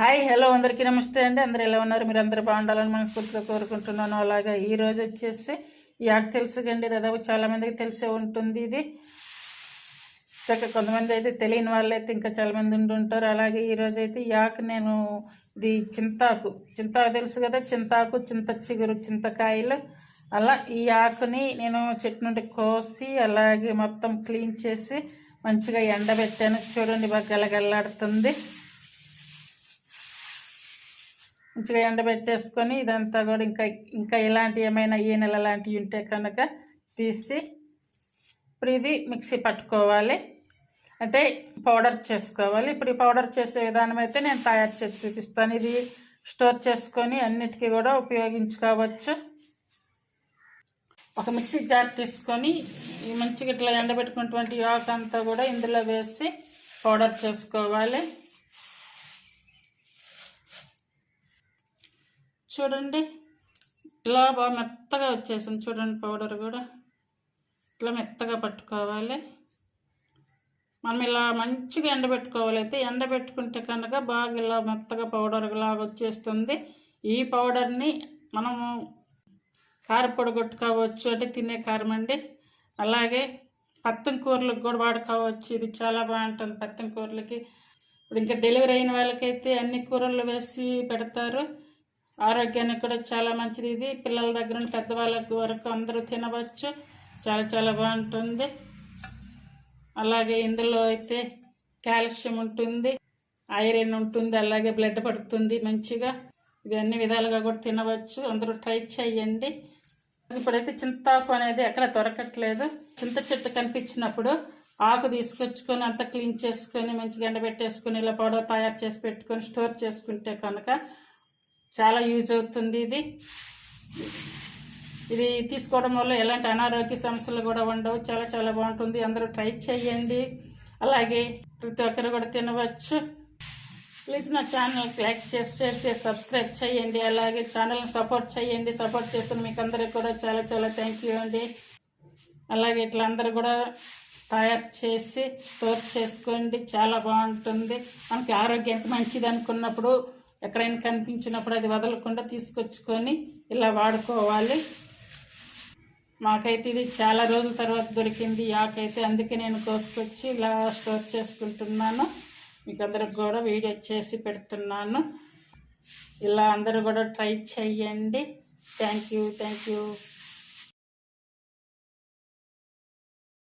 Hi hello అందరికీ నమస్తే అండి. అందరు ఎలా ఉన్నారు? మీరు అందరూ బాగుండాలని మనస్ఫూర్తిగా కోరుకుంటున్నాను. అలాగా ఈరోజు వచ్చేసి ఈ ఆకు తెలుసు కండి దాదాపు చాలామందికి తెలిసే ఉంటుంది ఇది. చక్కగా కొంతమంది అయితే తెలియని వాళ్ళు అయితే ఇంకా చాలామంది ఉండి ఉంటారు. అలాగే ఈ రోజు అయితే ఈ ఆకు నేను ఇది చింతాకు. చింతాకు తెలుసు కదా? చింతాకు చింత చిగురు చింతకాయలు అలా ఈ ఆకుని నేను చెట్టు నుండి కోసి అలాగే మొత్తం క్లీన్ చేసి మంచిగా ఎండబెట్టాను. చూడండి బాగా గలగల్లాడుతుంది. మంచిగా ఎండబెట్టేసుకొని ఇదంతా కూడా ఇంకా ఇంకా ఇలాంటి ఏమైనా ఈనెల లాంటివి ఉంటే కనుక తీసి ఇప్పుడు ఇది మిక్సీ పట్టుకోవాలి. అంటే పౌడర్ చేసుకోవాలి. ఇప్పుడు ఈ పౌడర్ చేసే విధానం అయితే నేను తయారు చేసి చూపిస్తాను. ఇది స్టోర్ చేసుకొని అన్నిటికీ కూడా ఉపయోగించుకోవచ్చు. ఒక మిక్సీ జార్ తీసుకొని ఈ మంచిగా ఇట్లా ఎండబెట్టుకున్నటువంటి యోగ అంతా కూడా ఇందులో వేసి పౌడర్ చేసుకోవాలి. చూడండి. ఇలా బాగా మెత్తగా వచ్చేసింది చూడండి పౌడర్ కూడా. ఇట్లా మెత్తగా పట్టుకోవాలి. మనం ఇలా మంచిగా ఎండబెట్టుకోవాలి అయితే ఎండబెట్టుకుంటే కనుక బాగా ఇలా మెత్తగా పౌడర్ లాగా వచ్చేస్తుంది. ఈ పౌడర్ని మనము కారపొడి కొట్టుకోవచ్చు అంటే తినే కారం అండి. అలాగే పత్తం కూరలకు కూడా వాడుకోవచ్చు. ఇది చాలా బాగుంటుంది పత్తం కూరలకి. ఇప్పుడు ఇంకా డెలివరీ అయిన వాళ్ళకైతే అన్ని కూరలు వేసి పెడతారు. ఆరోగ్యానికి కూడా చాలా మంచిది ఇది. పిల్లల దగ్గర నుండి పెద్దవాళ్ళకి వరకు అందరూ తినవచ్చు. చాలా చాలా బాగుంటుంది. అలాగే ఇందులో అయితే కాల్షియం ఉంటుంది ఐరన్ ఉంటుంది అలాగే బ్లడ్ పడుతుంది మంచిగా. ఇది అన్ని విధాలుగా కూడా తినవచ్చు. అందరూ ట్రై చేయండి. ఇప్పుడైతే చింతాకు అనేది ఎక్కడ దొరకట్లేదు. చింత చెట్టు కనిపించినప్పుడు ఆకు తీసుకొచ్చుకొని అంతా క్లీన్ చేసుకొని మంచిగా ఎండబెట్టేసుకొని ఇలా పౌడర్ తయారు చేసి పెట్టుకొని స్టోర్ చేసుకుంటే కనుక చాలా యూజ్ అవుతుంది ఇది. ఇది తీసుకోవడం వల్ల ఎలాంటి అనారోగ్య సమస్యలు కూడా ఉండవు. చాలా చాలా బాగుంటుంది. అందరూ ట్రై చేయండి. అలాగే ప్రతి ఒక్కరు కూడా తినవచ్చు. ప్లీజ్ నా ఛానల్ లైక్ చేసి షేర్ చేసి సబ్స్క్రైబ్ చేయండి. అలాగే ఛానల్ని సపోర్ట్ చేయండి. సపోర్ట్ చేస్తున్న మీకు అందరికి కూడా చాలా చాలా థ్యాంక్ యూ అండి. అలాగే ఇట్లా అందరూ కూడా తయారు చేసి స్టోర్ చేసుకోండి. చాలా బాగుంటుంది. మనకి ఆరోగ్యానికి మంచిది అనుకున్నప్పుడు ఎక్కడైనా కనిపించినప్పుడు అది వదలకుండా తీసుకొచ్చుకొని ఇలా వాడుకోవాలి. మాకైతే ఇది చాలా రోజుల తర్వాత దొరికింది యాకైతే అందుకే నేను కోసుకొచ్చి ఇలా స్టోర్ చేసుకుంటున్నాను. మీకు అందరికి కూడా వీడియో చేసి పెడుతున్నాను. ఇలా అందరూ కూడా ట్రై చేయండి థ్యాంక్ యూ థ్యాంక్ యూ.